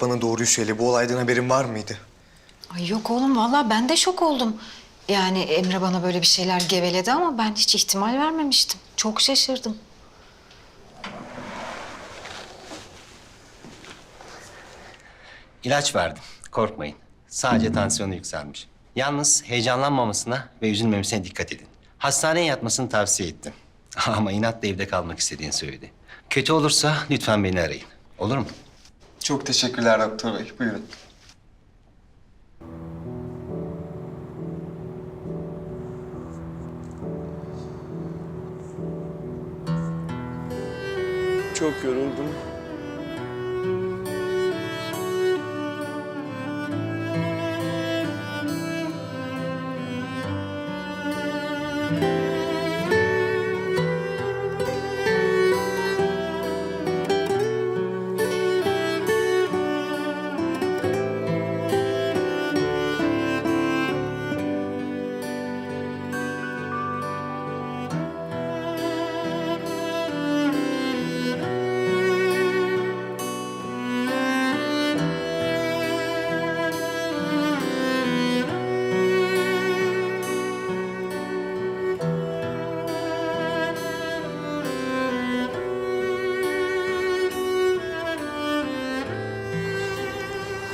Bana doğruyu söyle. Bu olaydan haberin var mıydı? Ay yok oğlum vallahi ben de şok oldum. Yani Emre bana böyle bir şeyler geveledi ama ben hiç ihtimal vermemiştim. Çok şaşırdım. İlaç verdim. Korkmayın. Sadece tansiyonu yükselmiş. Yalnız heyecanlanmamasına ve üzülmemesine dikkat edin. Hastaneye yatmasını tavsiye ettim. Ama inatla evde kalmak istediğini söyledi. Kötü olursa lütfen beni arayın. Olur mu? Çok teşekkürler doktor bey. Buyurun. Çok yoruldum.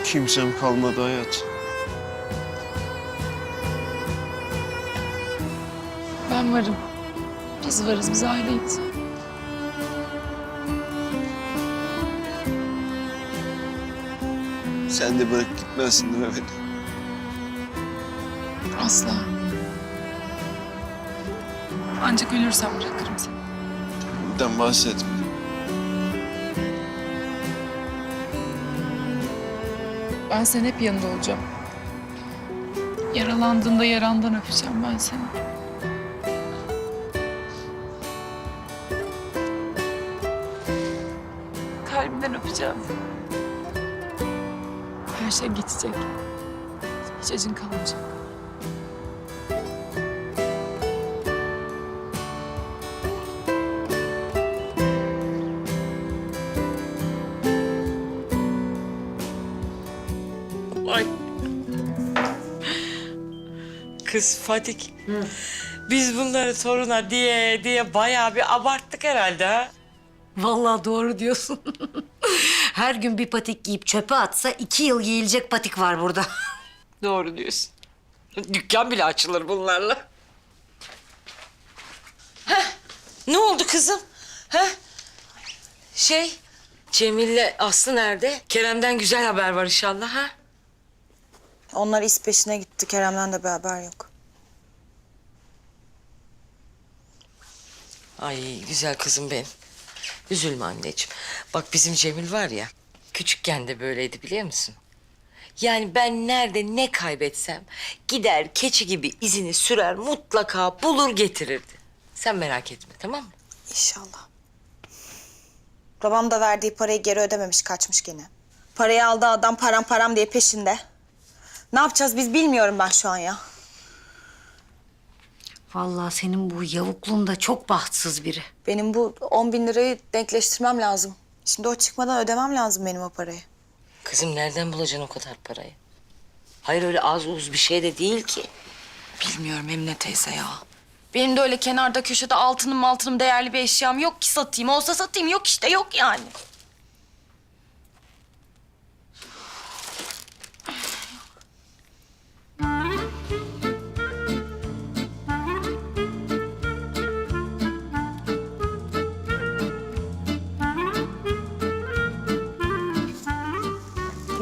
Kimsem kalmadı hayat. Ben varım. Biz varız, biz aileyiz. Sen de bırak gitmezsin değil mi beni? Asla. Ancak ölürsem bırakırım seni. Bundan bahsetme. Ben senin hep yanında olacağım. Yaralandığında yarandan öpeceğim ben seni. Kalbimden öpeceğim. Her şey geçecek. Hiç acın kalmayacak. Ay. Kız Fadik. Biz bunları toruna diye diye bayağı bir abarttık herhalde ha. Vallahi doğru diyorsun. Her gün bir patik giyip çöpe atsa iki yıl giyilecek patik var burada. Doğru diyorsun. Dükkan bile açılır bunlarla. Heh, ne oldu kızım? Heh? Şey, Cemil'le Aslı nerede? Kerem'den güzel haber var inşallah ha? Onlar iz peşine gitti. Kerem'den de bir haber yok. Ay güzel kızım benim. Üzülme anneciğim. Bak bizim Cemil var ya, küçükken de böyleydi biliyor musun? Yani ben nerede ne kaybetsem gider keçi gibi izini sürer mutlaka bulur getirirdi. Sen merak etme tamam mı? İnşallah. Babam da verdiği parayı geri ödememiş, kaçmış gene. Parayı aldı adam param param diye peşinde. Ne yapacağız biz bilmiyorum ben şu an ya. Vallahi senin bu yavukluğun da çok bahtsız biri. Benim bu 10 bin lirayı denkleştirmem lazım. Şimdi o çıkmadan ödemem lazım benim o parayı. Kızım nereden bulacaksın o kadar parayı? Hayır öyle az uz bir şey de değil ki. Bilmiyorum Emine teyze ya. Benim de öyle kenarda köşede altınım altınım değerli bir eşyam yok ki satayım. Olsa satayım yok işte yok yani.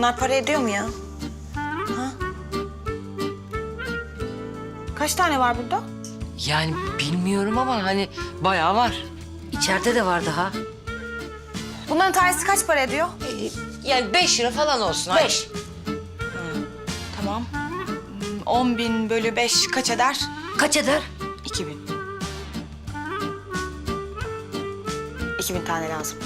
Bunlar para ediyor mu ya? Ha? Kaç tane var burada? Yani bilmiyorum ama hani bayağı var. İçeride de var daha. Bunların tanesi kaç para ediyor? Yani beş lira falan olsun. Beş. Tamam. Hmm, 10 bin bölü 5 kaç eder? Kaç eder? 2000. 2000 tane lazım.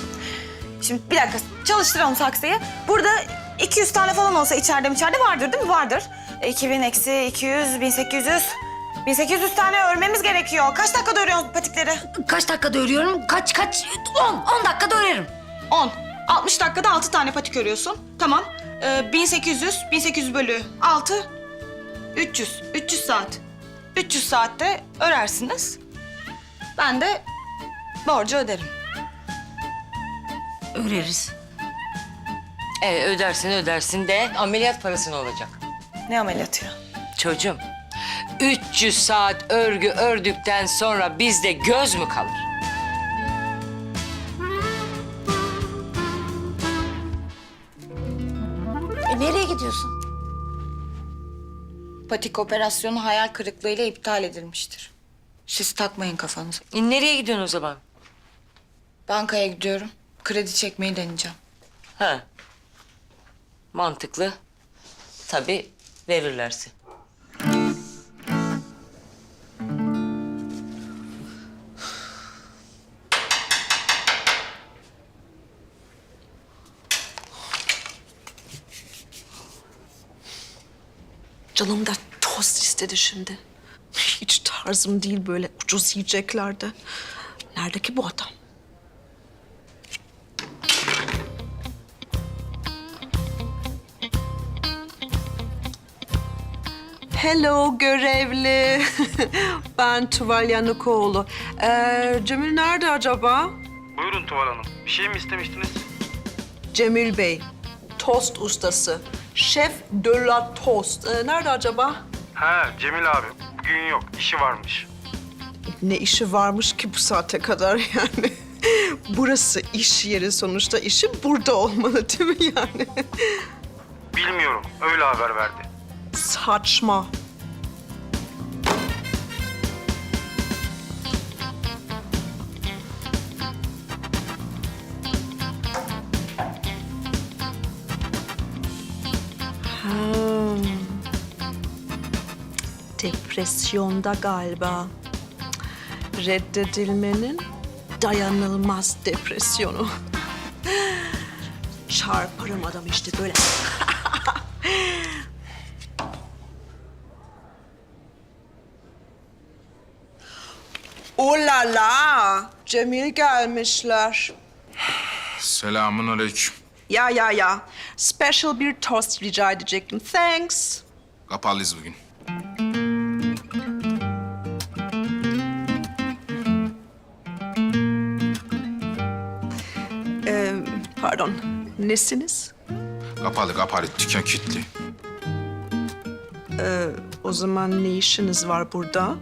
Şimdi bir dakika çalıştıralım taksiyi. Burada 200 tane falan olsa içeride mi içeride vardır değil mi? Vardır. E, 2000 eksi 200, 1800. 1800 tane örmemiz gerekiyor. Kaç dakikada örüyorsun patikleri? Kaç dakikada örüyorum? Kaç kaç? On. On dakikada örerim. 10. 60 dakikada 6 tane patik örüyorsun. Tamam. Ee, 1800, 1800 bölü 6, 300. 300 saat. 300 saatte örersiniz. Ben de borcu öderim. Öreriz. E, ödersin ödersin de ameliyat parası ne olacak? Ne ameliyatı ya? Çocuğum, 300 saat örgü ördükten sonra bizde göz mü kalır? E nereye gidiyorsun? Patik operasyonu hayal kırıklığıyla iptal edilmiştir. Siz takmayın kafanıza. E, nereye gidiyorsun o zaman? Bankaya gidiyorum. Kredi çekmeyi deneyeceğim. Ha. Mantıklı. Tabii verirlerse. Canım da tost istedi şimdi. Hiç tarzım değil böyle ucuz yiyeceklerde. Nerede ki bu adam? Hello görevli. ben Tuval Yanukoğlu. Ee, Cemil nerede acaba? Buyurun Tuval Hanım. Bir şey mi istemiştiniz? Cemil Bey, tost ustası. Şef de la Toast. Ee, nerede acaba? Ha Cemil abi. Bugün yok. işi varmış. Ne işi varmış ki bu saate kadar yani? Burası iş yeri sonuçta. işi burada olmalı değil mi yani? Bilmiyorum. Öyle haber verdi. Saçma. Ha. Depresyonda galiba. Reddedilmenin dayanılmaz depresyonu. Çarparım adam işte böyle. Oh la la! Cemil gelmişler. Selamun aleyküm. Ya ya ya. Special bir tost rica edecektim. Thanks. Kapalıyız bugün. Ee, pardon. Nesiniz? Kapalı kapalı dükkan kilitli. O zaman ne işiniz var burada?